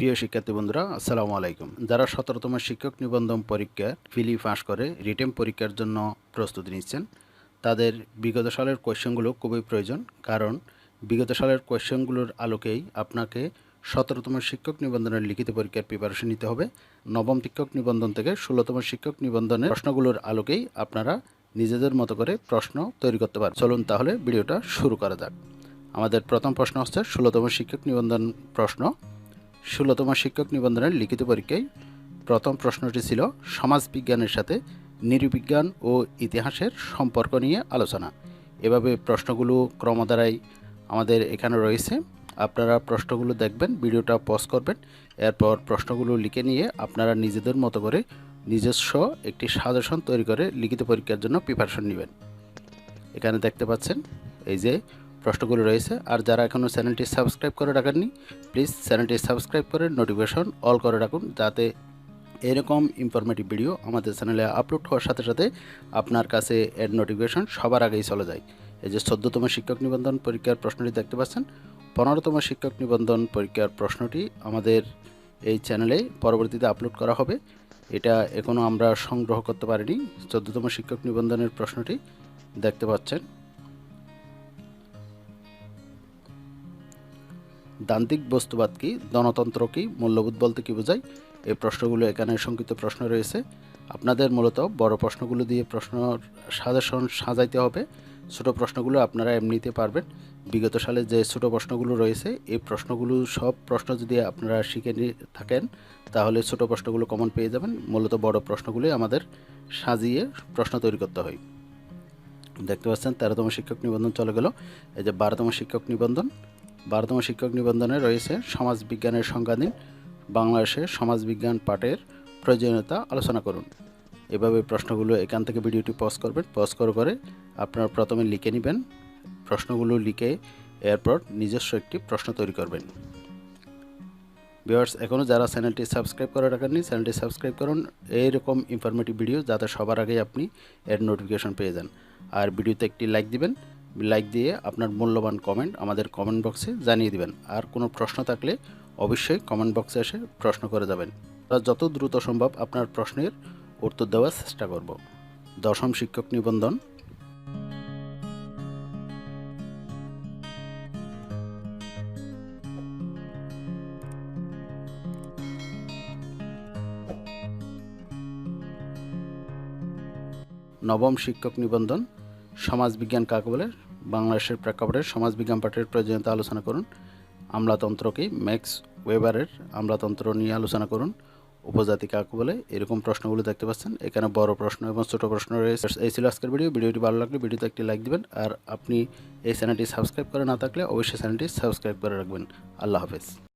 প্রিয় শিক্ষার্থী বন্ধুরা, আসসালামু আলাইকুম। যারা সতেরোতম শিক্ষক নিবন্ধন পরীক্ষা ফিলি পাস করে রিটেন পরীক্ষার জন্য প্রস্তুতি নিচ্ছেন, তাদের বিগত সালের কোয়েশ্চেনগুলো খুবই প্রয়োজন, কারণ বিগত সালের কোয়েশ্চেনগুলোর আলোকেই আপনাকে সতেরোতম শিক্ষক নিবন্ধনের লিখিত পরীক্ষার প্রিপারেশন নিতে হবে। নবম শিক্ষক নিবন্ধন থেকে ষোলোতম শিক্ষক নিবন্ধনের প্রশ্নগুলোর আলোকেই আপনারা নিজেদের মতো করে প্রশ্ন তৈরি করতে পারেন। চলুন তাহলে ভিডিওটা শুরু করা যাক। আমাদের প্রথম প্রশ্ন হচ্ছে, ষোলোতম শিক্ষক নিবন্ধন প্রশ্ন ষোলোতম শিক্ষক নিবন্ধনের লিখিত পরীক্ষায় প্রথম প্রশ্নটি ছিল সমাজবিজ্ঞানের সাথে নৃবিজ্ঞান ও ইতিহাসের সম্পর্ক নিয়ে আলোচনা। এভাবে প্রশ্নগুলো ক্রমধারায় আমাদের এখানে রয়েছে। আপনারা প্রশ্নগুলো দেখবেন, ভিডিওটা পজ করবেন, এরপর প্রশ্নগুলো লিখে নিয়ে আপনারা নিজেদের মতো করে নিজস্ব একটি সাজেশন তৈরি করে লিখিত পরীক্ষার জন্য প্রিপারেশন নেবেন। এখানে দেখতে পাচ্ছেন, এই যে প্রশ্নগুলো রয়েছে। আর যারা এখনও চ্যানেলটি সাবস্ক্রাইব করে রাখেননি, প্লিজ চ্যানেলটি সাবস্ক্রাইব করে নোটিফিকেশন অল করে রাখুন যাতে এরকম ইনফরমেটিভ ভিডিও আমাদের চ্যানেলে আপলোড হওয়ার সাথে সাথে আপনার কাছে এর নোটিফিকেশন সবার আগেই চলে যায়। এই যে চোদ্দতম শিক্ষক নিবন্ধন পরীক্ষার প্রশ্নটি দেখতে পাচ্ছেন, পনেরোতম শিক্ষক নিবন্ধন পরীক্ষার প্রশ্নটি আমাদের এই চ্যানেলে পরবর্তীতে আপলোড করা হবে। এটা এখনও আমরা সংগ্রহ করতে পারিনি। চোদ্দতম শিক্ষক নিবন্ধনের প্রশ্নটি দেখতে পাচ্ছেন। দান্তিক বস্তুবাদ কি, গণতন্ত্র কি, মূল্যবোধ বলতে কি বোঝায়? এই প্রশ্নগুলো এখানে সংক্ষিপ্ত প্রশ্ন রয়েছে। আপনাদের মূলত বড় প্রশ্নগুলো দিয়ে প্রশ্ন সাজেশন সাজাইতে হবে। ছোট প্রশ্নগুলো আপনারা এমনিতে পারবেন। বিগত সালে যে ছোট প্রশ্নগুলো রয়েছে, এই প্রশ্নগুলো সব প্রশ্ন যদি আপনারা শিখে থাকেন, তাহলে ছোট প্রশ্নগুলো কমন পেয়ে যাবেন। মূলত বড় প্রশ্নগুলোই আমাদের সাজিয়ে প্রশ্ন তৈরি করতে হয়। দেখতে পাচ্ছেন, তেরোতম শিক্ষক নিবন্ধন চলে গেল। এই যে বারোতম শিক্ষক নিবন্ধন বারোতম শিক্ষক নিবন্ধনে রয়েছে সমাজ বিজ্ঞানের সংজ্ঞা দিন বাংলাদেশে সমাজবিজ্ঞান পাঠের প্রয়োজনীয়তা আলোচনা করুন। এভাবে প্রশ্নগুলো এখান থেকে ভিডিওটি পজ করবেন। পজ করে করে আপনারা প্রথমে লিখে নেবেন প্রশ্নগুলো লিখে এরপর নিজস্ব একটি প্রশ্ন তৈরি করবেন। ভিউয়ার্স এখনও যারা চ্যানেলটি সাবস্ক্রাইব করে রাখেননি চ্যানেলটি সাবস্ক্রাইব করুন। এইরকম ইনফরমেটিভ ভিডিও যাতে সবার আগে আপনি এর নোটিফিকেশন পেয়ে যান। আর ভিডিওতে একটি লাইক দিবেন। লাইক দিয়ে আপনার মূল্যবান কমেন্ট আমাদের কমেন্ট বক্সে জানিয়ে দিবেন। আর কোনো প্রশ্ন থাকলে অবশ্যই কমেন্ট বক্সে এসে প্রশ্ন করে যাবেন। আমরা যত দ্রুত সম্ভব আপনার প্রশ্নের উত্তর দেওয়ার চেষ্টা করব। দশম শিক্ষক নিবন্ধন। নবম শিক্ষক নিবন্ধন। সমাজবিজ্ঞান কাকে বাংলাদেশের প্রেক্ষাপটে সমাজবিজ্ঞান পাঠের প্রয়োজনীয়তা আলোচনা করুন। আমলাতন্ত্রকে ম্যাক্স ওয়েবারের আমলাতন্ত্র নিয়ে আলোচনা করুন। উপজাতি কাকে বলে? এরকম প্রশ্নগুলো দেখতে পাচ্ছেন। এখানে বড় প্রশ্ন এবং ছোট প্রশ্ন রয়েছে। এই ছিল আজকের ভিডিও। ভিডিওটি ভালো লাগলে ভিডিওতে একটি লাইক দেবেন। আর আপনি এই চ্যানেলটি সাবস্ক্রাইব করে না থাকলে অবশ্যই চ্যানেলটি সাবস্ক্রাইব করে রাখবেন। আল্লাহ হাফেজ।